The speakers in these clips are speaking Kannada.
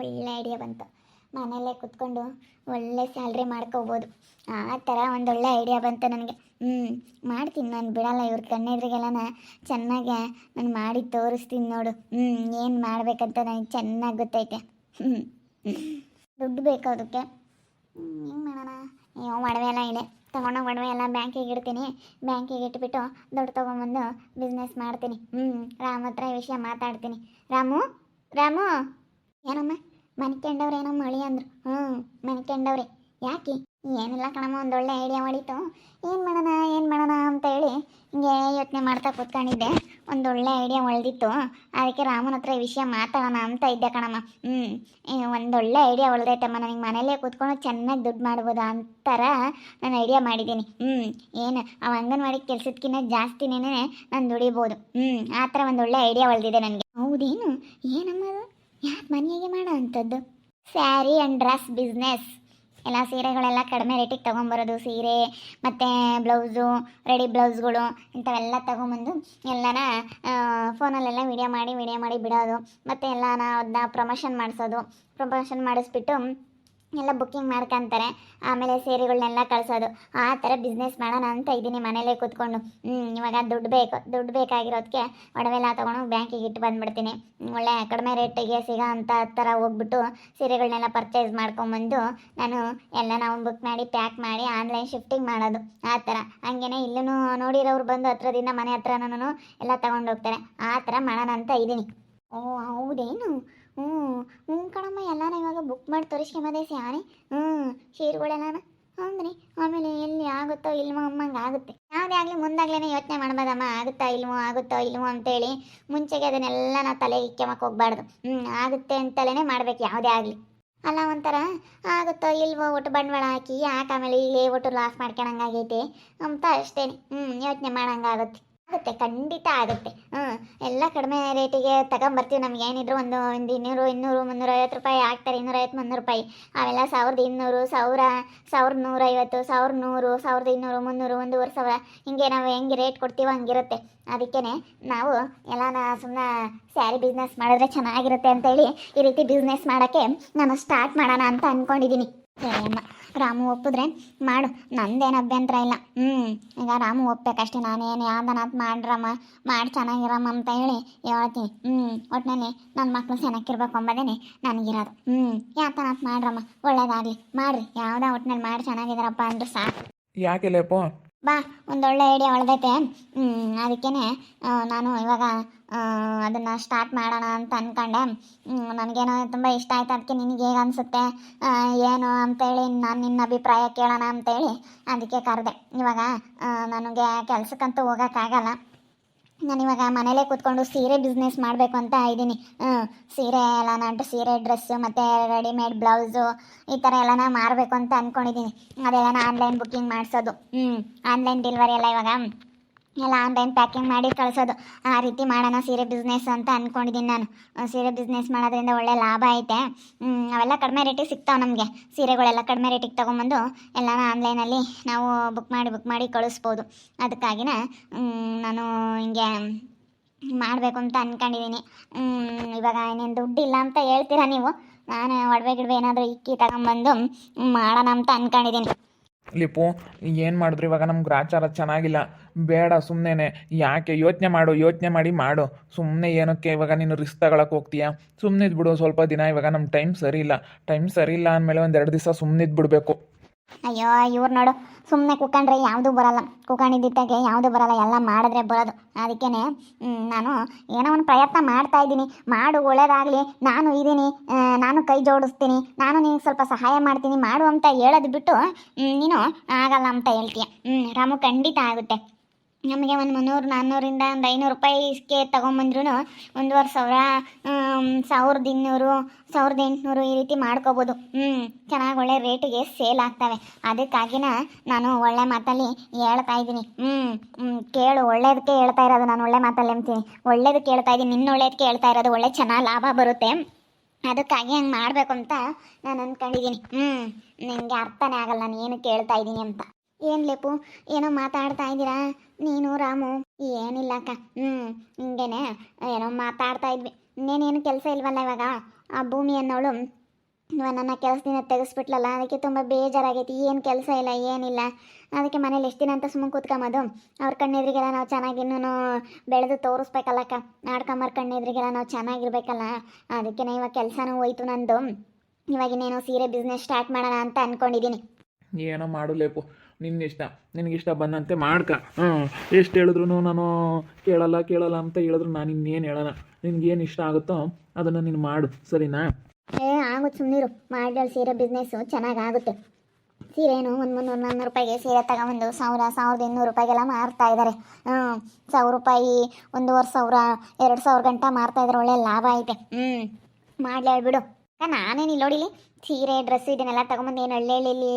ಒಳ್ಳೆ ಐಡಿಯಾ ಬಂತು. ಮನೆಯಲ್ಲೇ ಕುತ್ಕೊಂಡು ಒಳ್ಳೆ ಸ್ಯಾಲ್ರಿ ಮಾಡ್ಕೋಬೋದು. ಆ ಥರ ಒಂದೊಳ್ಳೆ ಐಡಿಯಾ ಬಂತು ನನಗೆ. ಹ್ಞೂ ಮಾಡ್ತೀನಿ ನಾನು ಬಿಡಲ್ಲ ಇವ್ರ ಕಣ್ಣೆದ್ರಿಗೆಲ್ಲನ ಚೆನ್ನಾಗೆ ನಾನು ಮಾಡಿ ತೋರಿಸ್ತೀನಿ ನೋಡು. ಹ್ಞೂ ಏನು ಮಾಡಬೇಕಂತ ನನಗೆ ಚೆನ್ನಾಗಿ ಗೊತ್ತೈತೆ. ಹ್ಞೂ ದುಡ್ಡು ಬೇಕು ಅದಕ್ಕೆ ಹೆಂಗೆ ಮಾಡೋಣ. ಯಾವ ಒಡವೆ ಎಲ್ಲ ಇದೆ. ತೊಗೊಂಡೋಗಿ ಒಡವೆ ಎಲ್ಲ ಬ್ಯಾಂಕಿಗೆ ಇಡ್ತೀನಿ. ಬ್ಯಾಂಕಿಗೆ ಇಟ್ಬಿಟ್ಟು ದುಡ್ಡು ತೊಗೊಂಬಂದು ಬಿಸ್ನೆಸ್ ಮಾಡ್ತೀನಿ. ಹ್ಞೂ ರಾಮ್ ಹತ್ರ ಈ ವಿಷಯ ಮಾತಾಡ್ತೀನಿ. ರಾಮು ರಾಮು, ಏನಮ್ಮ? ಮನ್ಕೊಂಡವ್ರೆ ಏನೋ ಮಳಿ ಅಂದ್ರು. ಹ್ಞೂ ಮನಿಕೆಂಡವ್ರೆ. ಯಾಕೆ? ಏನಿಲ್ಲ ಕಣಮ್ಮ ಒಂದೊಳ್ಳೆ ಐಡಿಯಾ ಹೊಡಿತು ಏನು ಮಾಡೋಣ ಏನು ಮಾಡೋಣ ಅಂತ ಹೇಳಿ ಹಿಂಗೆ ಯೋಚನೆ ಮಾಡ್ತಾ ಕೂತ್ಕೊಂಡಿದ್ದೆ. ಒಂದೊಳ್ಳೆ ಐಡಿಯಾ ಹೊಳ್ದಿತ್ತು ಅದಕ್ಕೆ ರಾಮನ ಹತ್ರ ಈ ವಿಷಯ ಮಾತಾಡೋಣ ಅಂತ ಇದ್ದೆ ಕಣಮ್ಮ. ಹ್ಞೂ ಒಂದೊಳ್ಳೆ ಐಡಿಯಾ ಒಳ್ದೈತಮ್ಮ. ನನಗೆ ಮನೆಯಲ್ಲೇ ಕೂತ್ಕೊಂಡು ಚೆನ್ನಾಗಿ ದುಡ್ಡು ಮಾಡ್ಬೋದು ಅಂತರ ನಾನು ಐಡಿಯಾ ಮಾಡಿದ್ದೀನಿ. ಹ್ಞೂ ಏನು, ಅವ ಅಂಗನವಾಡಿ ಕೆಲಸದಕ್ಕಿಂತ ಜಾಸ್ತಿನೇ ನಾನು ದುಡಿಬೋದು. ಹ್ಞೂ ಆ ಥರ ಒಂದೊಳ್ಳೆ ಐಡಿಯಾ ಹೊಳ್ದಿದೆ ನನಗೆ. ಹೌದೇನು? ಏನಮ್ಮ ಅದು? ಯಾಕೆ ಮನೆಯಾಗೆ ಮಾಡೋ ಅಂಥದ್ದು? ಸ್ಯಾರಿ ಆ್ಯಂಡ್ ಡ್ರೆಸ್ ಬಿಸ್ನೆಸ್ ಎಲ್ಲ ಸೀರೆಗಳೆಲ್ಲ ಕಡಿಮೆ ರೇಟಿಗೆ ತೊಗೊಂಬರೋದು, ಸೀರೆ, ಮತ್ತು ಬ್ಲೌಸು ರೆಡಿ ಬ್ಲೌಸ್ಗಳು, ಇಂಥವೆಲ್ಲ ತೊಗೊಂಬಂದು ಎಲ್ಲನ ಫೋನಲ್ಲೆಲ್ಲ ವಿಡಿಯೋ ಮಾಡಿ ವಿಡಿಯೋ ಮಾಡಿ ಬಿಡೋದು. ಮತ್ತು ಎಲ್ಲನ ಅದನ್ನ ಪ್ರಮೋಷನ್ ಮಾಡಿಸೋದು. ಪ್ರಮೋಷನ್ ಮಾಡಿಸ್ಬಿಟ್ಟು ಎಲ್ಲ ಬುಕ್ಕಿಂಗ್ ಮಾಡ್ಕೊಂತಾರೆ. ಆಮೇಲೆ ಸೀರೆಗಳನ್ನೆಲ್ಲ ಕಳಿಸೋದು. ಆ ಥರ ಬಿಸ್ನೆಸ್ ಮಾಡೋಣ ಅಂತ ಇದ್ದೀನಿ ಮನೇಲೇ ಕೂತ್ಕೊಂಡು. ಇವಾಗ ದುಡ್ಡು ಬೇಕು. ದುಡ್ಡು ಬೇಕಾಗಿರೋದಕ್ಕೆ ಒಡವೆಲ್ಲ ತೊಗೊಂಡು ಬ್ಯಾಂಕಿಗೆ ಇಟ್ಟು ಬಂದ್ಬಿಡ್ತೀನಿ. ಒಳ್ಳೆ ಕಡಿಮೆ ರೇಟಿಗೆ ಸಿಗೋ ಅಂತ ಥರ ಹೋಗ್ಬಿಟ್ಟು ಸೀರೆಗಳನ್ನೆಲ್ಲ ಪರ್ಚೇಸ್ ಮಾಡ್ಕೊಂಬಂದು ನಾನು ಎಲ್ಲ ನಾವು ಬುಕ್ ಮಾಡಿ ಪ್ಯಾಕ್ ಮಾಡಿ ಆನ್ಲೈನ್ ಶಿಫ್ಟಿಂಗ್ ಮಾಡೋದು. ಆ ಥರ. ಹಂಗೇನೆ ಇಲ್ಲೂ ನೋಡಿರೋರು ಬಂದು ಹತ್ರದಿಂದ ಮನೆ ಹತ್ರನೂ ಎಲ್ಲ ತಗೊಂಡು ಹೋಗ್ತಾರೆ. ಆ ಥರ ಮಾಡೋಣ ಅಂತ ಇದ್ದೀನಿ. ಓ, ಹೌದೇನು? ಹ್ಞೂ ಹ್ಞೂ ಕಣಮ್ಮ, ಎಲ್ಲಾನ ಇವಾಗ ಬುಕ್ ಮಾಡಿ ತೋರಿಸ್ಕೊಂಬದೇ ಸ್ಯಾನೆ ಹ್ಞೂ, ಶೀರ್ಗಳೆಲ್ಲನ? ಅಂದ್ರೆ ಆಮೇಲೆ ಎಲ್ಲಿ ಆಗುತ್ತೋ ಇಲ್ವೋ ಅಮ್ಮಂಗೆ ಆಗುತ್ತೆ. ಯಾವುದೇ ಆಗಲಿ ಮುಂದಾಗ್ಲೇ ಯೋಚನೆ ಮಾಡ್ಬೋದಮ್ಮ. ಆಗುತ್ತಾ ಇಲ್ವೋ, ಆಗುತ್ತೋ ಇಲ್ವೋ ಅಂತೇಳಿ ಮುಂಚೆಗೆ ಅದನ್ನೆಲ್ಲ ನಾವು ತಲೆಗೆ ಇಕ್ಕೆಮಕ್ಕೆ ಹೋಗ್ಬಾರ್ದು. ಹ್ಞೂ, ಆಗುತ್ತೆ ಅಂತಲೇ ಮಾಡ್ಬೇಕು ಯಾವುದೇ ಆಗಲಿ. ಅಲ್ಲ, ಒಂಥರ ಆಗುತ್ತೋ ಇಲ್ವೋ ಒಟ್ಟು ಬಂಡವಾಳ ಹಾಕಿ ಯಾಕೆ ಆಮೇಲೆ ಇಲ್ಲೇ ಒಟ್ಟು ಲಾಸ್ ಮಾಡ್ಕೊಳಂಗಾಗೈತೆ ಅಂತ ಅಷ್ಟೇ ಹ್ಞೂ, ಯೋಚನೆ ಮಾಡಂಗಾಗುತ್ತೆ. ಆಗುತ್ತೆ, ಖಂಡಿತ ಆಗುತ್ತೆ. ಹ್ಞೂ ಎಲ್ಲ ಕಡಿಮೆ ರೇಟಿಗೆ ತಗೊಂಬರ್ತೀವಿ ನಮ್ಗೆ. ಏನಿದ್ರು ಒಂದು ಒಂದು ಇನ್ನೂರು ಇನ್ನೂರು, ಮುನ್ನೂರೈವತ್ತು ರೂಪಾಯಿ ಹಾಕ್ತಾರೆ ಇನ್ನೂರೈವತ್ತು ಮುನ್ನೂರು ರೂಪಾಯಿ ಅವೆಲ್ಲ ಸಾವಿರದ ಇನ್ನೂರು, ಸಾವಿರ, ಸಾವಿರದ ನೂರೈವತ್ತು, ಸಾವಿರದ ನೂರು, ಸಾವಿರದ ಇನ್ನೂರು, ಮುನ್ನೂರು, ಒಂದೂವರೆ ಸಾವಿರ. ಹಿಂಗೆ ನಾವು ಹೆಂಗೆ ರೇಟ್ ಕೊಡ್ತೀವೋ ಹಂಗಿರುತ್ತೆ. ಅದಕ್ಕೇ ನಾವು ಎಲ್ಲಾನ ಸುಮ್ಮನೆ ಸ್ಯಾರಿ ಬಿಸ್ನೆಸ್ ಮಾಡಿದ್ರೆ ಚೆನ್ನಾಗಿರುತ್ತೆ ಅಂತೇಳಿ ಈ ರೀತಿ ಬಿಸ್ನೆಸ್ ಮಾಡೋಕ್ಕೆ ನಾನು ಸ್ಟಾರ್ಟ್ ಮಾಡೋಣ ಅಂತ ಅಂದ್ಕೊಂಡಿದ್ದೀನಿ ಸರಿ ಅಮ್ಮ. ರಾಮು ಒಪ್ಪಿದ್ರೆ ಮಾಡು, ನಂದೇನು ಅಭ್ಯಂತರ ಇಲ್ಲ. ಹ್ಞೂ ಈಗ ರಾಮು ಒಪ್ಪಬೇಕಷ್ಟೇ ನಾನೇನು ಯಾವ್ದನಾತ್ ಮಾಡ್ರಮ್ಮ, ಮಾಡಿ ಚೆನ್ನಾಗಿರಮ್ಮ ಅಂತ ಹೇಳಿ ಹೇಳ್ತೀನಿ. ಹ್ಞೂ ಒಟ್ಟಿನಲ್ಲಿ ನನ್ನ ಮಕ್ಕಳು ಚೆನ್ನಾಗಿರ್ಬೇಕು ಅಂಬೋದೇನೆ ನನಗಿರೋದು. ಹ್ಞೂ ಯಾತನಾತ್ ಮಾಡ್ರಮ್ಮ, ಒಳ್ಳೇದಾಗಲಿ. ಮಾಡ್ರಿ, ಯಾವುದೇ ಒಟ್ಟಿನಲ್ಲಿ ಮಾಡಿ ಚೆನ್ನಾಗಿದ್ದಾರಪ್ಪ ಅಂದ್ರೆ ಸಾಕು. ಯಾಕೆ ಬಾ ಒಂದೊಳ್ಳೆ ಐಡಿಯಾ ಒಳ್ದೈತೆ ಅದಕ್ಕೇ ನಾನು ಇವಾಗ ಅದನ್ನು ಸ್ಟಾರ್ಟ್ ಮಾಡೋಣ ಅಂತ ಅಂದ್ಕೊಂಡೆ ನನಗೇನೋ ತುಂಬ ಇಷ್ಟ ಆಯ್ತು, ಅದಕ್ಕೆ ನಿನಗೆ ಹೇಗೆ ಅನಿಸುತ್ತೆ? ಏನು ಅಂತೇಳಿ ನಾನು ನಿನ್ನ ಅಭಿಪ್ರಾಯ ಕೇಳೋಣ ಅಂತೇಳಿ ಅದಕ್ಕೆ ಕರೆದೆ. ಇವಾಗ ನನಗೆ ಕೆಲಸಕ್ಕಂತೂ ಹೋಗೋಕ್ಕಾಗಲ್ಲ. ನಾನಿವಾಗ ಮನೇಲೇ ಕೂತ್ಕೊಂಡು ಸೀರೆ ಬಿಸ್ನೆಸ್ ಮಾಡಬೇಕು ಅಂತ ಇದ್ದೀನಿ. ಸೀರೆ ಎಲ್ಲ ನಂಟು ಸೀರೆ ಡ್ರೆಸ್ಸು ಮತ್ತು ರೆಡಿಮೇಡ್ ಬ್ಲೌಸು ಈ ಥರ ಎಲ್ಲನ ಮಾರಬೇಕು ಅಂತ ಅಂದ್ಕೊಂಡಿದ್ದೀನಿ ನಾನು ಆನ್ಲೈನ್ ಬುಕ್ಕಿಂಗ್ ಮಾಡಿಸೋದು. ಹ್ಞೂ ಆನ್ಲೈನ್ ಡೆಲಿವರಿ ಎಲ್ಲ ಇವಾಗ. ಎಲ್ಲ ಆನ್ಲೈನ್ ಪ್ಯಾಕಿಂಗ್ ಮಾಡಿ ಕಳಿಸೋದು. ಆ ರೀತಿ ಮಾಡೋಣ, ಸೀರೆ ಬಿಸ್ನೆಸ್ ಅಂತ ಅಂದ್ಕೊಂಡಿದ್ದೀನಿ ನಾನು. ಸೀರೆ ಬಿಸ್ನೆಸ್ ಮಾಡೋದ್ರಿಂದ ಒಳ್ಳೆ ಲಾಭ ಐತೆ. ಅವೆಲ್ಲ ಕಡಿಮೆ ರೇಟಿಗೆ ಸಿಗ್ತಾವೆ ನಮಗೆ. ಸೀರೆಗಳೆಲ್ಲ ಕಡಿಮೆ ರೇಟಿಗೆ ತೊಗೊಂಬಂದು ಎಲ್ಲನ ಆನ್ಲೈನಲ್ಲಿ ನಾವು ಬುಕ್ ಮಾಡಿ ಬುಕ್ ಮಾಡಿ ಕಳಿಸ್ಬೋದು. ಅದಕ್ಕಾಗಿನ ನಾನು ಹಿಂಗೆ ಮಾಡಬೇಕು ಅಂತ ಅಂದ್ಕೊಂಡಿದ್ದೀನಿ ಇವಾಗ ಏನೇನು ದುಡ್ಡಿಲ್ಲ ಅಂತ ಹೇಳ್ತೀರಾ ನೀವು? ನಾನು ಒಡವೆ ಗಿಡವೆ ಏನಾದರೂ ಇಕ್ಕಿ ತಗೊಂಬಂದು ಮಾಡೋಣ ಅಂತ ಅಂದ್ಕೊಂಡಿದ್ದೀನಿ ಲಿಪು ಏನು ಮಾಡಿದ್ರು ಇವಾಗ ನಮ್ಗೆ ಗ್ರಾಚಾರ ಚೆನ್ನಾಗಿಲ್ಲ. ಬೇಡ ಸುಮ್ಮನೆ ಯಾಕೆ? ಯೋಚನೆ ಮಾಡು, ಯೋಚನೆ ಮಾಡಿ ಮಾಡು. ಸುಮ್ಮನೆ ಏನಕ್ಕೆ ಇವಾಗ ನೀನು ರಿಸ್ಕ್ ತಗೊಳಕ್ಕೆ ಹೋಗ್ತೀಯಾ? ಸುಮ್ಮನೆ ಇದ್ಬಿಡು ಸ್ವಲ್ಪ ದಿನ ಇವಾಗ ನಮ್ಮ ಟೈಮ್ ಸರಿ ಇಲ್ಲ ಟೈಮ್ ಸರಿ ಇಲ್ಲ ಅಂದಮೇಲೆ ಎರಡು ದಿವಸ ಸುಮ್ಮನೆ ಇದ್ಬಿಡ್ಬೇಕು ಅಯ್ಯೋ, ಇವ್ರು ನೋಡು ಸುಮ್ಮನೆ ಕುಕ್ಕಂಡ್ರೆ ಯಾವುದೂ ಬರಲ್ಲ. ಕುಕ್ಕಣಿದ್ದಿದ್ದಾಗೆ ಯಾವುದೂ ಬರಲ್ಲ, ಎಲ್ಲ ಮಾಡಿದ್ರೆ ಬರೋದು. ಅದಕ್ಕೇ ನಾನು ಏನೋ ಒಂದು ಪ್ರಯತ್ನ ಮಾಡ್ತಾ ಇದ್ದೀನಿ. ಮಾಡು, ಒಳ್ಳೇದಾಗಲಿ. ನಾನು ಇದ್ದೀನಿ ನಾನು ಕೈ ಜೋಡಿಸ್ತೀನಿ. ನಾನು ನಿನಗೆ ಸ್ವಲ್ಪ ಸಹಾಯ ಮಾಡ್ತೀನಿ. ಮಾಡು ಅಂತ ಹೇಳೋದು ಬಿಟ್ಟು ನೀನು ಆಗಲ್ಲ ಅಂತ ಹೇಳ್ತೀಯ. ರಾಮು ಖಂಡಿತ ಆಗುತ್ತೆ. ನಮಗೆ ಒಂದು ಮುನ್ನೂರು ನಾನ್ನೂರಿಂದ ಒಂದು ಐನೂರು ರೂಪಾಯಿಗೆ ತೊಗೊಂಬಂದ್ರೂ ಒಂದೂವರೆ ಸಾವಿರ ಸಾವಿರದ ಇನ್ನೂರು, ಸಾವಿರದ ಎಂಟುನೂರು ಈ ರೀತಿ ಮಾಡ್ಕೋಬೋದು. ಹ್ಞೂ ಚೆನ್ನಾಗಿ ಒಳ್ಳೆ ರೇಟಿಗೆ ಸೇಲ್ ಆಗ್ತವೆ. ಅದಕ್ಕಾಗಿನ ನಾನು ಒಳ್ಳೆ ಮಾತಲ್ಲಿ ಹೇಳ್ತಾ ಇದ್ದೀನಿ. ಹ್ಞೂ ಹ್ಞೂ ಕೇಳು, ಒಳ್ಳೇದಕ್ಕೆ ಹೇಳ್ತಾ ಇರೋದು, ನಾನು ಒಳ್ಳೆ ಮಾತಲ್ಲಿ ಹೇಳ್ತೀನಿ ಒಳ್ಳೇದಕ್ಕೆ ಹೇಳ್ತಾ ಇದ್ದೀನಿ, ನಿನ್ನ ಒಳ್ಳೇದಕ್ಕೆ ಹೇಳ್ತಾ ಇರೋದು, ಒಳ್ಳೆ ಚೆನ್ನಾಗಿ ಲಾಭ ಬರುತ್ತೆ. ಅದಕ್ಕಾಗಿ ಹಂಗೆ ಮಾಡಬೇಕು ಅಂತ ನಾನು ಅಂದ್ಕೊಂಡಿದ್ದೀನಿ ಹ್ಞೂ ನಿನಗೆ ಅರ್ಥನೇ ಆಗಲ್ಲ, ನಾನು ಏನು ಕೇಳ್ತಾ ಇದ್ದೀನಿ ಅಂತ. ಏನು ಲೇಪು? ಏನೋ ಮಾತಾಡ್ತಾ ಇದ್ದೀರಾ? ನೀನು, ರಾಮು? ಏನಿಲ್ಲ ಅಕ್ಕ. ಹ್ಮ್, ಹಿಂಗೇನೆ. ಏನೋ ಮಾತಾಡ್ತಾ ಇದ್ವಿ. ಇನ್ನೇನೇನು ಕೆಲಸ ಇಲ್ವಲ್ಲ ಇವಾಗ? ಆ ಭೂಮಿ ಅನ್ನೋಳು ನನ್ನ ಕೆಲಸದಿಂದ ತೆಗೆಸ್ಬಿಟ್ಲಲ್ಲ, ಅದಕ್ಕೆ ತುಂಬ ಬೇಜಾರಾಗೈತಿ. ಏನು ಕೆಲಸ ಇಲ್ಲ, ಏನಿಲ್ಲ. ಅದಕ್ಕೆ ಮನೇಲಿ ಎಷ್ಟು ದಿನ ಅಂತ ಸುಮ್ಮನೆ ಕೂತ್ಕೊಂಬೋದು. ಅವ್ರ ಕಣ್ಣೆದ್ರಿಗೆಲ್ಲ ನಾವು ಚೆನ್ನಾಗಿ ಇನ್ನೂ ಬೆಳೆದು ತೋರಿಸ್ಬೇಕಲ್ಲಕ್ಕ ನಾಡ್ಕೊಂಬರ್ ಕಣ್ಣೆದ್ರಿಗೆಲ್ಲ ನಾವು ಚೆನ್ನಾಗಿರ್ಬೇಕಲ್ಲ. ಅದಕ್ಕೆ ಇವಾಗ ಕೆಲಸನೂ ಹೋಯ್ತು ನಂದು. ಇವಾಗ ಇನ್ನೇನೋ ಸೀರೆ ಬಿಸ್ನೆಸ್ ಸ್ಟಾರ್ಟ್ ಮಾಡೋಣ ಅಂತ ಅಂದ್ಕೊಂಡಿದ್ದೀನಿ ಏನೋ ಮಾಡು ಲೇಪು. ನಿನ್ನ ಇಷ್ಟ ನಿನಗಿಷ್ಟ ಬಂದಂತೆ ಮಾಡ್ಕ. ಹ್ಞೂ ಎಷ್ಟು ಹೇಳಿದ್ರು ನಾನು ಕೇಳಲ್ಲ ಕೇಳಲ್ಲ ಅಂತ ಹೇಳಿದ್ರು ನಾನು ಇನ್ನೇನು ಹೇಳಲ್ಲ. ನಿನಗೇನು ಇಷ್ಟ ಆಗುತ್ತೋ ಅದನ್ನು ನೀನು ಮಾಡು, ಸರಿನಾ? ಏ ಆಗುತ್ತೆ ಸುಮ್ಮನಿರು ಮಾಡಲ್ ಸೀರೆ ಬಿಸ್ನೆಸ್ಸು ಚೆನ್ನಾಗಾಗುತ್ತೆ. ಸೀರೆನು ಒಂದು ಮುನ್ನೂರು ನಾನ್ನೂರು ರೂಪಾಯಿಗೆ ಸೀರೆ ತಗೊಂಬಂದು ಸಾವಿರ, ಸಾವಿರದ ಇನ್ನೂರು ರೂಪಾಯಿಗೆಲ್ಲ ಮಾರ್ತಾ ಇದ್ದಾರೆ ಹ್ಞೂ ಸಾವಿರ ರೂಪಾಯಿ, ಒಂದೂವರೆ ಸಾವಿರ, ಎರಡು ಸಾವಿರ ಗಂಟ ಮಾರ್ತಾ ಇದ್ದಾರೆ ಒಳ್ಳೆ ಲಾಭ ಐತೆ. ಹ್ಞೂ ಮಾಡಲೇ ಬಿಡು ಅಕ್ಕ, ನಾನೇನು ಇಲ್ಲಿ ನೋಡಿಲಿ ಸೀರೆ ಡ್ರೆಸ್ ಇದನ್ನೆಲ್ಲ ತಗೊಂಬಂದು ಏನು ಹಳ್ಳಿಯಲ್ಲಿ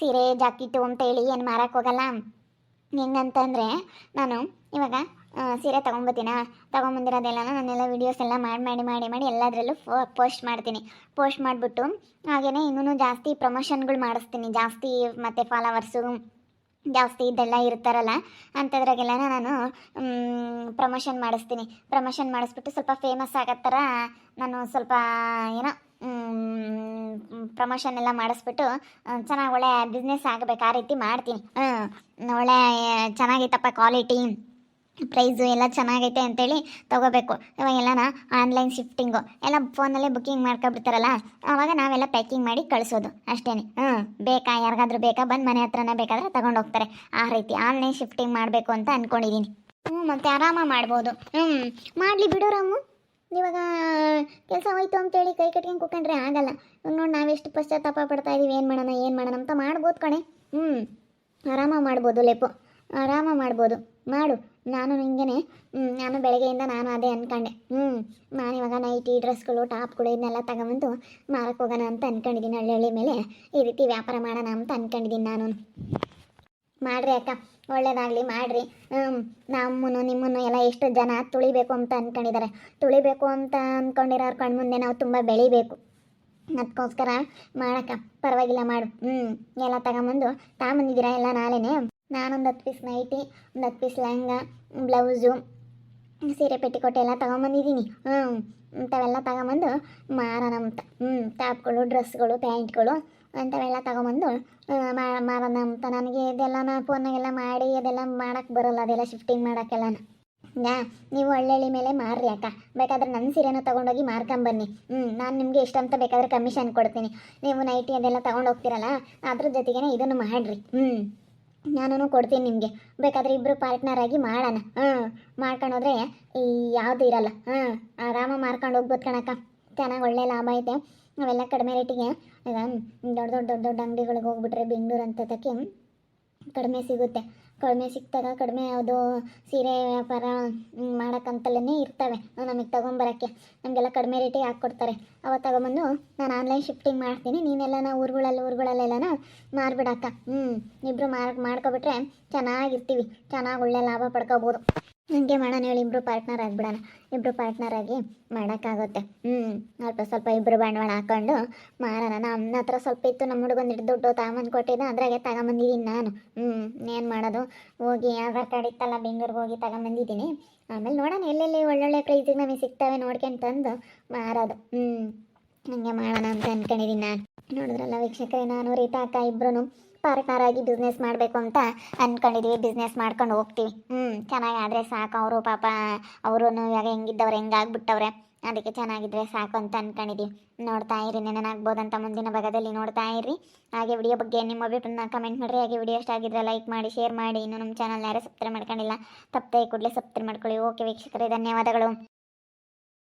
ಸೀರೆ, ಜಾಕೆಟು ಅಂತ ಹೇಳಿ ಏನು ಮಾರಕ್ಕೆ ಹೋಗಲ್ಲ. ಹೆಂಗಂತಂದರೆ, ನಾನು ಇವಾಗ ಸೀರೆ ತೊಗೊಂಬತ್ತೀನ? ತೊಗೊಂಬಂದಿರೋದೆಲ್ಲ ನಾನೆಲ್ಲ ವೀಡಿಯೋಸ್ ಎಲ್ಲ ಮಾಡಿ ಮಾಡಿ ಮಾಡಿ ಮಾಡಿ ಎಲ್ಲದರಲ್ಲೂ ಫೋ ಪೋಸ್ಟ್ ಮಾಡ್ತೀನಿ. ಪೋಸ್ಟ್ ಮಾಡಿಬಿಟ್ಟು ಹಾಗೆಯೇ ಇನ್ನೂ ಜಾಸ್ತಿ ಪ್ರಮೋಷನ್ಗಳು ಮಾಡಿಸ್ತೀನಿ. ಜಾಸ್ತಿ ಮತ್ತು ಫಾಲೋವರ್ಸು ಜಾಸ್ತಿ ಇದೆಲ್ಲ ಇರ್ತಾರಲ್ಲ, ಅಂಥದ್ರಾಗೆಲ್ಲ ನಾನು ಪ್ರಮೋಷನ್ ಮಾಡಿಸ್ತೀನಿ. ಪ್ರಮೋಷನ್ ಮಾಡಿಸ್ಬಿಟ್ಟು ಸ್ವಲ್ಪ ಫೇಮಸ್ ಆಗೋ ನಾನು ಸ್ವಲ್ಪ, ಏನೋ ಪ್ರಮೋಷನ್ ಎಲ್ಲ ಮಾಡಿಸ್ಬಿಟ್ಟು ಚೆನ್ನಾಗಿ ಒಳ್ಳೆ ಬಿಸ್ನೆಸ್ ಆಗಬೇಕು, ಆ ರೀತಿ ಮಾಡ್ತೀನಿ. ಒಳ್ಳೆ ಚೆನ್ನಾಗೈತಪ್ಪ ಕ್ವಾಲಿಟಿ ಪ್ರೈಸು ಎಲ್ಲ ಚೆನ್ನಾಗೈತೆ ಅಂತೇಳಿ ತೊಗೋಬೇಕು. ಇವಾಗೆಲ್ಲನ ಆನ್ಲೈನ್ ಶಿಫ್ಟಿಂಗು ಎಲ್ಲ ಫೋನಲ್ಲೇ ಬುಕ್ಕಿಂಗ್ ಮಾಡ್ಕೊಬಿಡ್ತಾರಲ್ಲ ಆವಾಗ ನಾವೆಲ್ಲ ಪ್ಯಾಕಿಂಗ್ ಮಾಡಿ ಕಳಿಸೋದು ಅಷ್ಟೇ ಹ್ಞೂ ಬೇಕಾ, ಯಾರಿಗಾದ್ರೂ ಬೇಕಾ, ಬಂದು ಮನೆ ಹತ್ರನೇ ಬೇಕಾದ್ರೆ ತಗೊಂಡು ಹೋಗ್ತಾರೆ. ಆ ರೀತಿ ಆನ್ಲೈನ್ ಶಿಫ್ಟಿಂಗ್ ಮಾಡಬೇಕು ಅಂತ ಅಂದ್ಕೊಂಡಿದ್ದೀನಿ ಹ್ಞೂ ಮತ್ತೆ ಆರಾಮ ಮಾಡ್ಬೋದು. ಹ್ಞೂ ಮಾಡಲಿ ಬಿಡು ರಾಮು. ಇವಾಗ ಕೆಲಸ ಹೋಯ್ತು ಅಂತೇಳಿ ಕೈ ಕಟ್ಕೊಂಡು ಕೂಕೊಂಡ್ರೆ ಆಗಲ್ಲ. ನೋಡಿ ನಾವೆಷ್ಟು ಪಶ್ಚಾತ್ತಾಪ ಪಡ್ತಾ ಇದೀವಿ, ಏನು ಮಾಡೋಣ ಏನು ಮಾಡೋಣ ಅಂತ ಮಾಡ್ಬೋದು ಕಣೆ. ಹ್ಞೂ ಆರಾಮ ಮಾಡ್ಬೋದು ಲೇಪು. ಆರಾಮ ಮಾಡ್ಬೋದು. ಮಾಡು. ನಾನು ಹಿಂಗೇನೆ ನಾನು ಬೆಳಗ್ಗೆಯಿಂದ ನಾನು ಅದೇ ಅಂದ್ಕೊಂಡೆ ಹ್ಞೂ ನಾನು ಇವಾಗ ನೈಟಿ ಡ್ರೆಸ್ಗಳು ಟಾಪ್ಗಳು ಇದನ್ನೆಲ್ಲ ತಗೊಂಬಂದು ಮಾರಕ್ಕೆ ಹೋಗೋಣ ಅಂತ ಅಂದ್ಕೊಂಡಿದ್ದೀನಿ ಹಳ್ಳಿ ಮೇಲೆ. ಈ ರೀತಿ ವ್ಯಾಪಾರ ಮಾಡೋಣ ಅಂತ ಅಂದ್ಕೊಂಡಿದ್ದೀನಿ ನಾನು ಮಾಡ್ರಿ ಅಕ್ಕ. ಒಳ್ಳೇದಾಗಲಿ, ಮಾಡಿರಿ. ನಮ್ಮನ್ನು, ನಿಮ್ಮನ್ನು ಎಲ್ಲ ಎಷ್ಟು ಜನ ತುಳಿಬೇಕು ಅಂತ ಅಂದ್ಕೊಂಡಿದ್ದಾರೆ ತುಳಿಬೇಕು ಅಂತ ಅಂದ್ಕೊಂಡಿರೋರು ಕಣ್ಮುಂದೆ ನಾವು ತುಂಬ ಬೆಳಿಬೇಕು. ಅದಕ್ಕೋಸ್ಕರ ಮಾಡಕ್ಕ ಪರವಾಗಿಲ್ಲ, ಮಾಡು. ಹ್ಞೂ ಎಲ್ಲ ತಗೊಂಬಂದು ತಗೊಂಬಂದಿದ್ದೀರಾ ಎಲ್ಲ ನಾಳೆನೇ? ನಾನೊಂದು ಹತ್ತು ಪೀಸ್ ನೈಟಿ ಒಂದು ಹತ್ತು ಪೀಸ್ ಲೆಹಂಗ, ಬ್ಲೌಸು, ಸೀರೆ ಪೆಟ್ಟಿಕೋಟೆ ಎಲ್ಲ ತಗೊಂಬಂದಿದ್ದೀನಿ. ಹ್ಞೂ ಇಂಥವೆಲ್ಲ ತಗೊಂಬಂದು ಮಾರೋಣ ಅಂತ. ಹ್ಞೂ ಟಾಪ್ಗಳು, ಡ್ರೆಸ್ಗಳು, ಪ್ಯಾಂಟ್ಗಳು ಅಂಥವೆಲ್ಲ ತಗೊಂಬಂದು ಮಾಡೋಣ ಅಂತ ನನಗೆ ಇದೆಲ್ಲ ನಾ ಫೋನಾಗೆಲ್ಲ ಮಾಡಿ ಅದೆಲ್ಲ ಮಾಡೋಕ್ಕೆ ಬರೋಲ್ಲ, ಅದೆಲ್ಲ ಶಿಫ್ಟಿಂಗ್ ಮಾಡೋಕ್ಕೆಲ್ಲ ಯಾ, ನೀವು ಹಳ್ಳಿ ಮೇಲೆ ಮಾರ್ರಿ ಅಕ್ಕ. ಬೇಕಾದ್ರೆ ನನ್ನ ಸೀರೆನೂ ತೊಗೊಂಡೋಗಿ ಮಾರ್ಕೊಂಬನ್ನಿ ಹ್ಞೂ ನಾನು ನಿಮಗೆ ಎಷ್ಟಂತ ಬೇಕಾದ್ರೆ ಕಮಿಷನ್ ಕೊಡ್ತೀನಿ. ನೀವು ನೈಟಿ ಅದೆಲ್ಲ ತೊಗೊಂಡು ಹೋಗ್ತೀರಲ್ಲ, ಅದ್ರ ಜೊತೆಗೇ ಇದನ್ನು ಮಾಡಿರಿ. ಹ್ಞೂ ನಾನು ಕೊಡ್ತೀನಿ ನಿಮಗೆ. ಬೇಕಾದ್ರೆ ಇಬ್ಬರು ಪಾರ್ಟ್ನರ್ ಆಗಿ ಮಾಡೋಣ. ಹ್ಞೂ ಮಾಡ್ಕೊಂಡೋದ್ರೆ ಈ ಯಾವುದು ಇರಲ್ಲ. ಹ್ಞೂ ಆರಾಮ ಮಾರ್ಕೊಂಡು ಹೋಗ್ಬೋದು ಕಣಕ್ಕ. ಚೆನ್ನಾಗಿ ಒಳ್ಳೆ ಲಾಭ ಐತೆ. ಅವೆಲ್ಲ ಕಡಿಮೆ ರೇಟಿಗೆ ಈಗ ದೊಡ್ಡ ದೊಡ್ಡ ದೊಡ್ಡ ದೊಡ್ಡ ಅಂಗಡಿಗಳಿಗೆ ಹೋಗ್ಬಿಟ್ರೆ ಬೆಂಗಳೂರು ಅಂತದಕ್ಕೆ ಕಡಿಮೆ ಸಿಗುತ್ತೆ. ಕಡಿಮೆ ಸಿಕ್ತಾಗ ಕಡಿಮೆ ಯಾವುದು ಸೀರೆ ವ್ಯಾಪಾರ ಮಾಡೋಕ್ಕಂತಲೇ ಇರ್ತವೆ. ನಮಗೆ ತೊಗೊಂಬರೋಕ್ಕೆ. ನಮಗೆಲ್ಲ ಕಡಿಮೆ ರೇಟಿಗೆ ಹಾಕ್ಕೊಡ್ತಾರೆ. ಅವಾಗ ತಗೊಂಬಂದು ನಾನು ಆನ್ಲೈನ್ ಶಿಫ್ಟಿಂಗ್ ಮಾಡ್ತೀನಿ. ನೀನೆಲ್ಲ ಊರುಗಳಲ್ಲಿ ಊರುಗಳಲ್ಲೆಲ್ಲನ ಮಾರ್ಬಿಡಕ್ಕ. ಹ್ಞೂ ಇಬ್ಬರು ಮಾರ್ಕ್ ಮಾಡ್ಕೊಬಿಟ್ರೆ ಚೆನ್ನಾಗಿರ್ತೀವಿ. ಚೆನ್ನಾಗಿ ಒಳ್ಳೆ ಲಾಭ ಪಡ್ಕೋಬೋದು. ಹಂಗೆ ಮಾಡೋಣ ಹೇಳಿ ಇಬ್ಬರು ಪಾರ್ಟ್ನರ್ ಆಗಿಬಿಡೋಣ. ಇಬ್ಬರು ಪಾರ್ಟ್ನರ್ ಆಗಿ ಮಾಡೋಕ್ಕಾಗುತ್ತೆ. ಹ್ಞೂ ಸ್ವಲ್ಪ ಸ್ವಲ್ಪ ಇಬ್ಬರು ಬಂಡವಾಳ ಹಾಕೊಂಡು ಮಾರೋಣ. ನಮ್ಮ ಹತ್ರ ಸ್ವಲ್ಪ ಇತ್ತು, ನಮ್ಮ ಹುಡುಗಂದು ದುಡ್ಡು ತಗೊಂಬಂದು ಕೊಟ್ಟಿದ್ದೆ, ಅದ್ರಾಗೆ ತಗೊಂಬಂದಿದ್ದೀನಿ ನಾನು. ಹ್ಞೂ ಏನು ಮಾಡೋದು? ಹೋಗಿ ಆಧಾರ್ ಕಾರ್ಡ್ ಇತ್ತಲ್ಲ, ಬೆಂಗಳೂರಿಗೆ ಹೋಗಿ ತಗೊಂಬಂದಿದ್ದೀನಿ. ಆಮೇಲೆ ನೋಡೋಣ ಎಲ್ಲೆಲ್ಲಿ ಒಳ್ಳೊಳ್ಳೆ ಪ್ರೈಸಿಗೆ ನಮಗೆ ಸಿಗ್ತವೆ ನೋಡ್ಕೊಂಡು ತಂದು ಮಾರೋದು. ಹ್ಞೂ ಹಂಗೆ ಮಾಡೋಣ ಅಂತ ಅಂದ್ಕೊಂಡಿದ್ದೀನಿ ನಾನು. ನೋಡಿದ್ರಲ್ಲ ವೀಕ್ಷಕರೇ, ನಾನು ರೀತಾ ಅಕ್ಕ ಇಬ್ಬರು ಪಾರ್ಟ್ನರ್ ಆಗಿ ಬಿಸ್ನೆಸ್ ಮಾಡಬೇಕು ಅಂತ ಅಂದ್ಕೊಂಡಿದ್ವಿ ಬಿಸ್ನೆಸ್ ಮಾಡ್ಕೊಂಡು ಹೋಗ್ತೀವಿ. ಹ್ಞೂ ಚೆನ್ನಾಗಿ ಆದರೆ ಸಾಕು. ಅವರು ಪಾಪ ಅವರು ಇವಾಗ ಹೆಂಗಿದ್ದವ್ರು, ಹೆಂಗಾಗ್ಬಿಟ್ಟವ್ರೆ. ಅದಕ್ಕೆ ಚೆನ್ನಾಗಿದ್ರೆ ಸಾಕು ಅಂತ ಅಂದ್ಕೊಂಡಿದ್ದೀವಿ ನೋಡ್ತಾ ಇರಿ ಅಂತ ಮುಂದಿನ ಭಾಗದಲ್ಲಿ ನೋಡ್ತಾ ಇರಿ. ಹಾಗೆ ವಿಡಿಯೋ ಬಗ್ಗೆ ನಿಮ್ಮ ಅಭಿಪ್ರಾಯನ ಕಮೆಂಟ್ ಮಾಡಿರಿ. ಹಾಗೆ ವಿಡಿಯೋ ಇಷ್ಟ ಆಗಿದ್ರೆ ಲೈಕ್ ಮಾಡಿ ಶೇರ್ ಮಾಡಿ. ಇನ್ನು ನಮ್ಮ ಚಾನಲ್ ಯಾರೇ ಸಬ್ಸ್ಕ್ರೈಬ್ ಮಾಡ್ಕೊಂಡಿಲ್ಲ, ತಪ್ಪದೆ ಕೂಡಲೇ ಸಬ್ಸ್ಕ್ರೈಬ್ ಮಾಡ್ಕೊಳ್ಳಿ. ಓಕೆ ವೀಕ್ಷಕರೇ, ಧನ್ಯವಾದಗಳು.